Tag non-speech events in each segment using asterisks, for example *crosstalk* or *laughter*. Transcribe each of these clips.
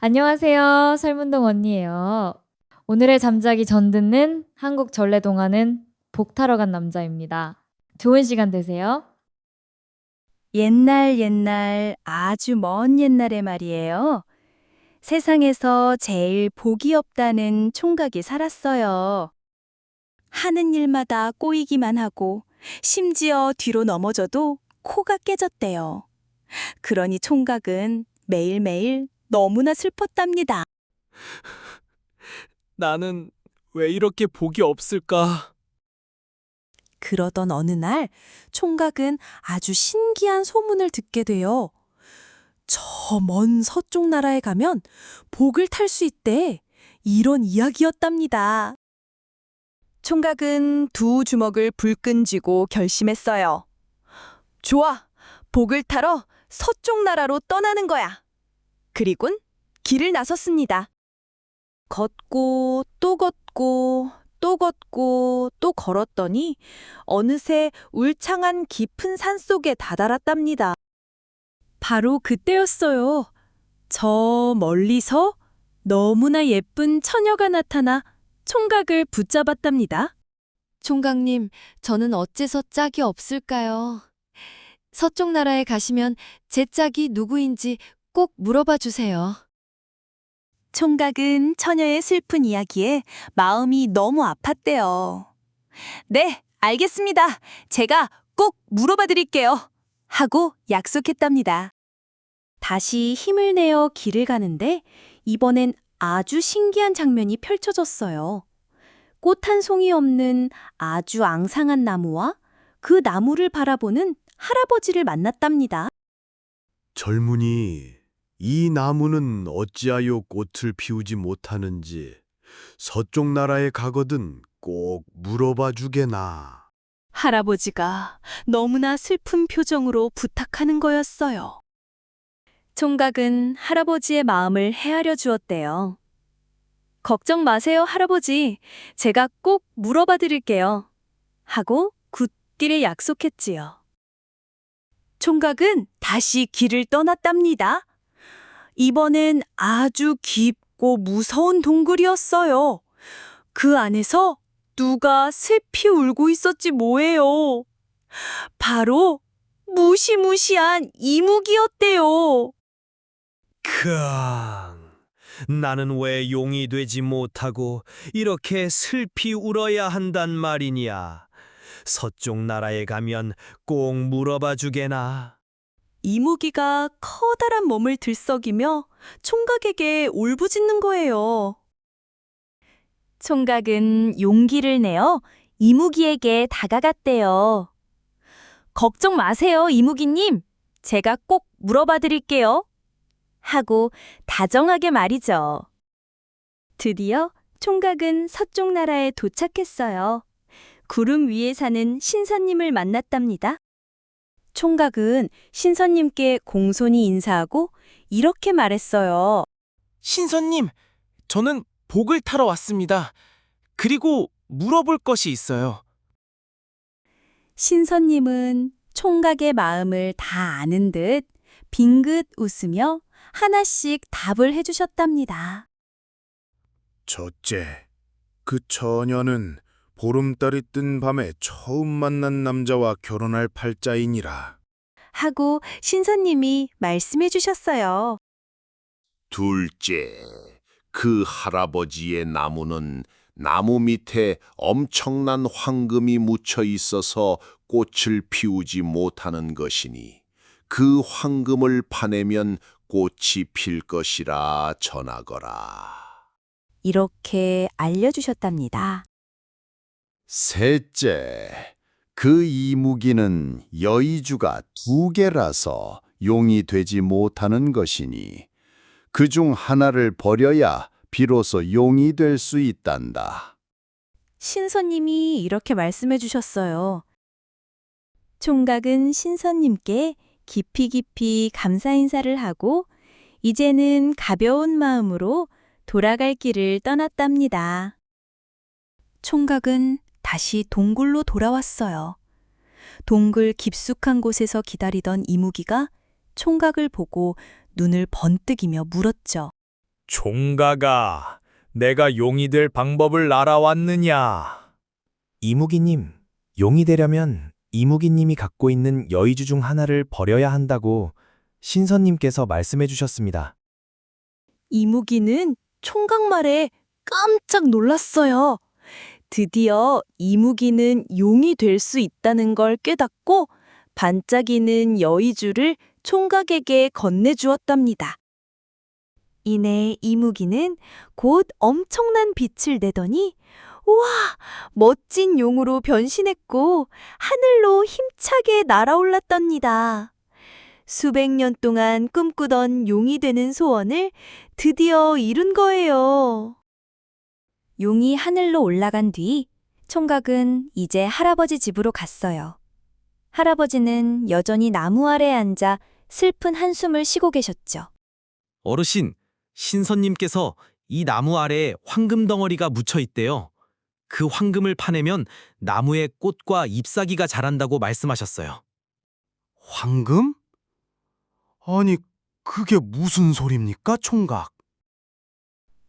안녕하세요. 설문동 언니예요. 오늘의 잠자기 전 듣는 한국 전래 동화는 복 타러 간 남자입니다. 좋은 시간 되세요. 옛날 옛날 아주 먼 옛날에 말이에요. 세상에서 제일 복이 없다는 총각이 살았어요. 하는 일마다 꼬이기만 하고 심지어 뒤로 넘어져도 코가 깨졌대요. 그러니 총각은 매일매일 너무나 슬펐답니다. 나는 왜 이렇게 복이 없을까? 그러던 어느 날 총각은 아주 신기한 소문을 듣게 돼요. 저 먼 서쪽 나라에 가면 복을 탈 수 있대. 이런 이야기였답니다. 총각은 두 주먹을 불끈 쥐고 결심했어요. 좋아, 복을 타러 서쪽 나라로 떠나는 거야. 그리곤 길을 나섰습니다. 걷고 또 걷고 또 걷고 또 걸었더니 어느새 울창한 깊은 산 속에 다다랐답니다. 바로 그때였어요. 저 멀리서 너무나 예쁜 처녀가 나타나 총각을 붙잡았답니다. 총각님, 저는 어째서 짝이 없을까요? 서쪽 나라에 가시면 제 짝이 누구인지 꼭 물어봐 주세요. 총각은 처녀의 슬픈 이야기에 마음이 너무 아팠대요. 네, 알겠습니다. 제가 꼭 물어봐 드릴게요. 하고 약속했답니다. 다시 힘을 내어 길을 가는데 이번엔 아주 신기한 장면이 펼쳐졌어요. 꽃 한 송이 없는 아주 앙상한 나무와 그 나무를 바라보는 할아버지를 만났답니다. 젊은이, 이 나무는 어찌하여 꽃을 피우지 못하는지 서쪽 나라에 가거든 꼭 물어봐 주게나. 할아버지가 너무나 슬픈 표정으로 부탁하는 거였어요. 총각은 할아버지의 마음을 헤아려 주었대요. 걱정 마세요, 할아버지. 제가 꼭 물어봐 드릴게요. 하고 굳길에 약속했지요. 총각은 다시 길을 떠났답니다. 이번엔 아주 깊고 무서운 동굴이었어요. 그 안에서 누가 슬피 울고 있었지 뭐예요. 바로 무시무시한 이묵이었대요. 크앙. 나는 왜 용이 되지 못하고 이렇게 슬피 울어야 한단 말이냐. 서쪽 나라에 가면 꼭 물어봐 주게나. 이무기가 커다란 몸을 들썩이며 총각에게 울부짖는 거예요. 총각은 용기를 내어 이무기에게 다가갔대요. 걱정 마세요, 이무기님. 제가 꼭 물어봐 드릴게요. 하고 다정하게 말이죠. 드디어 총각은 서쪽 나라에 도착했어요. 구름 위에 사는 신선님을 만났답니다. 총각은 신선님께 공손히 인사하고 이렇게 말했어요. 신선님, 저는 복을 타러 왔습니다. 그리고 물어볼 것이 있어요. 신선님은 총각의 마음을 다 아는 듯 빙긋 웃으며 하나씩 답을 해주셨답니다. 첫째, 그 처녀는 보름달이 뜬 밤에 처음 만난 남자와 결혼할 팔자이니라. 하고 신선님이 말씀해 주셨어요. 둘째, 그 할아버지의 나무는 나무 밑에 엄청난 황금이 묻혀 있어서 꽃을 피우지 못하는 것이니 그 황금을 파내면 꽃이 필 것이라 전하거라. 이렇게 알려주셨답니다. 셋째, 그 이무기는 여의주가 두 개라서 용이 되지 못하는 것이니 그 중 하나를 버려야 비로소 용이 될 수 있단다. 신선님이 이렇게 말씀해 주셨어요. 총각은 신선님께 깊이 깊이 감사 인사를 하고 이제는 가벼운 마음으로 돌아갈 길을 떠났답니다. 총각은 다시 동굴로 돌아왔어요. 동굴 깊숙한 곳에서 기다리던 이무기가 총각을 보고 눈을 번뜩이며 물었죠. 총각아, 내가 용이 될 방법을 알아왔느냐? 이무기님, 용이 되려면 이무기님이 갖고 있는 여의주 중 하나를 버려야 한다고 신선님께서 말씀해 주셨습니다. 이무기는 총각 말에 깜짝 놀랐어요. 드디어 이무기는 용이 될 수 있다는 걸 깨닫고 반짝이는 여의주를 총각에게 건네주었답니다. 이내 이무기는 곧 엄청난 빛을 내더니 우와 멋진 용으로 변신했고 하늘로 힘차게 날아올랐답니다. 수백 년 동안 꿈꾸던 용이 되는 소원을 드디어 이룬 거예요. 용이 하늘로 올라간 뒤 총각은 이제 할아버지 집으로 갔어요. 할아버지는 여전히 나무 아래에 앉아 슬픈 한숨을 쉬고 계셨죠. 어르신, 신선님께서 이 나무 아래에 황금 덩어리가 묻혀 있대요. 그 황금을 파내면 나무에 꽃과 잎사귀가 자란다고 말씀하셨어요. 황금? 아니, 그게 무슨 소립니까, 총각?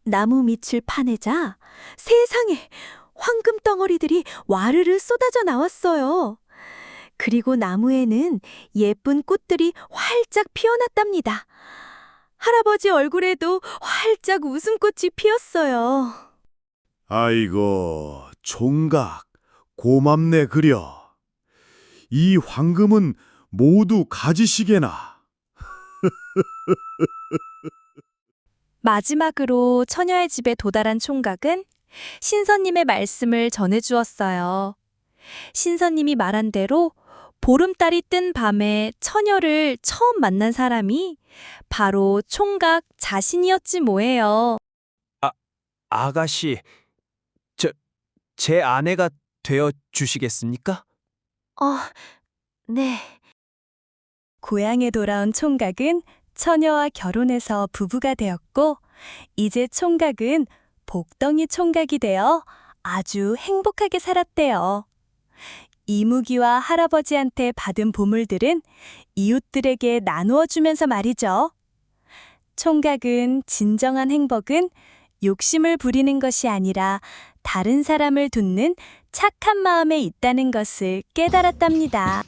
나무 밑을 파내자 세상에 황금 덩어리들이 와르르 쏟아져 나왔어요. 그리고 나무에는 예쁜 꽃들이 활짝 피어났답니다. 할아버지 얼굴에도 활짝 웃음꽃이 피었어요. 아이고, 총각, 고맙네 그려. 이 황금은 모두 가지시게나. *laughs* 마지막으로 처녀의 집에 도달한 총각은 신선님의 말씀을 전해주었어요. 신선님이 말한 대로 보름달이 뜬 밤에 처녀를 처음 만난 사람이 바로 총각 자신이었지 뭐예요. 아가씨, 저, 제 아내가 되어 주시겠습니까? 어, 네. 고향에 돌아온 총각은 처녀와 결혼해서 부부가 되었고, 이제 총각은 복덩이 총각이 되어 아주 행복하게 살았대요. 이무기와 할아버지한테 받은 보물들은 이웃들에게 나누어 주면서 말이죠. 총각은 진정한 행복은 욕심을 부리는 것이 아니라 다른 사람을 돕는 착한 마음에 있다는 것을 깨달았답니다.